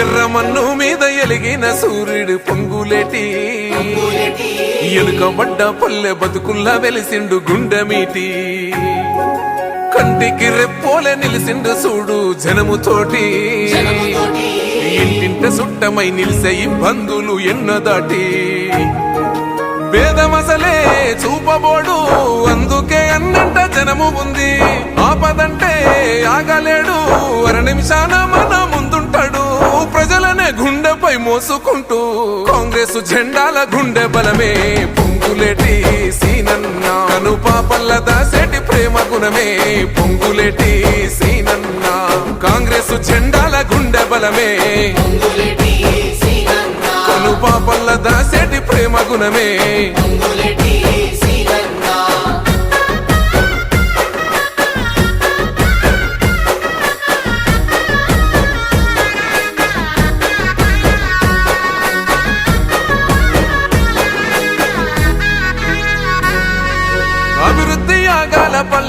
ఎర్రమన్ను మీద ఎలిగిన సూర్యుడు పొంగులేటి. ఎలుకబడ్డ పల్లె బతుకుల్లా వెలిసిండు గుండెమీటి. కంటికి రెప్పోలే నిలిసిండు చూడు జనముతోటి. ఇంటింట సుట్టమై నిలిసే ఇబ్బందులు ఎన్నో దాటి భేదమసలే చూపబోడు అందుకే అన్నంట జనము ఉంది. ఆపదంటే ఆగలేడు అర నిమిషాన మన ముందుంటాడు ప్రజలనే గుండెపై మోసుకుంటూ కాంగ్రెస్ జెండాల గుండె బలమే. పొంగులేటి సీనన్న కను పాపల్ల దాసేటి ప్రేమ గుణమే. పొంగులేటి సీనన్న కాంగ్రెస్ జెండాల గుండె బలమే. కను పాపల్ల దాసేటి ప్రేమ గుణమే.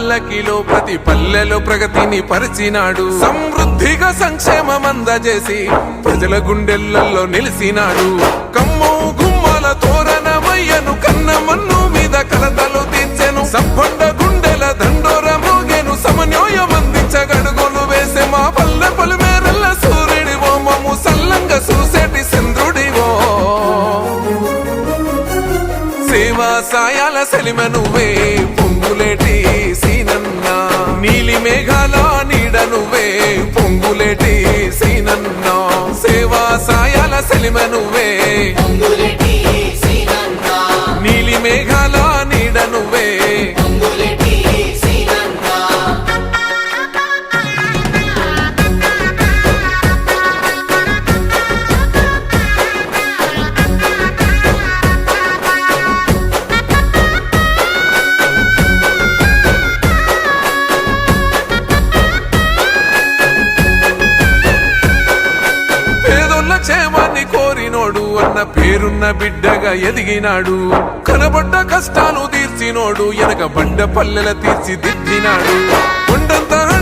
పల్లకిలో ప్రతి పల్లెలో ప్రగతిని పరిచినాడు. సమృద్ధిగా సంక్షేమం అందజేసి ప్రజల గుండెల్లో నిలిచినాడు. కమ్ము గుమ్మల తోరణమయ్యను కన్నమన్ను మీద కలతలు తీర్చెను. సంపండ గుండెల దండోర మోగెను సమన్వయం అందించగడుగోలు వేసే మా పల్లె పలుమేరల్ల సూర్యుడివో మమ్ము సల్లంగా చూసేటి చంద్రుడివో. సేవా సాయాల సెలిమ నువ్వే పొంగులేటి సీనన్న. నీలి మేఘాల నీడ నువ్వే పొంగులేటి సీనన్న. సేవా సాయాల సెలిమ నువ్వే నీలి మేఘాల నీడ నువ్వే కోరినోడు అన్న పేరున్న బిడ్డగా ఎదిగినాడు. కనబడ్డ కష్టాలు తీర్చినోడు ఎనక బండ పల్లెల తీర్చిదిద్దినాడు. కొండంత అండాయ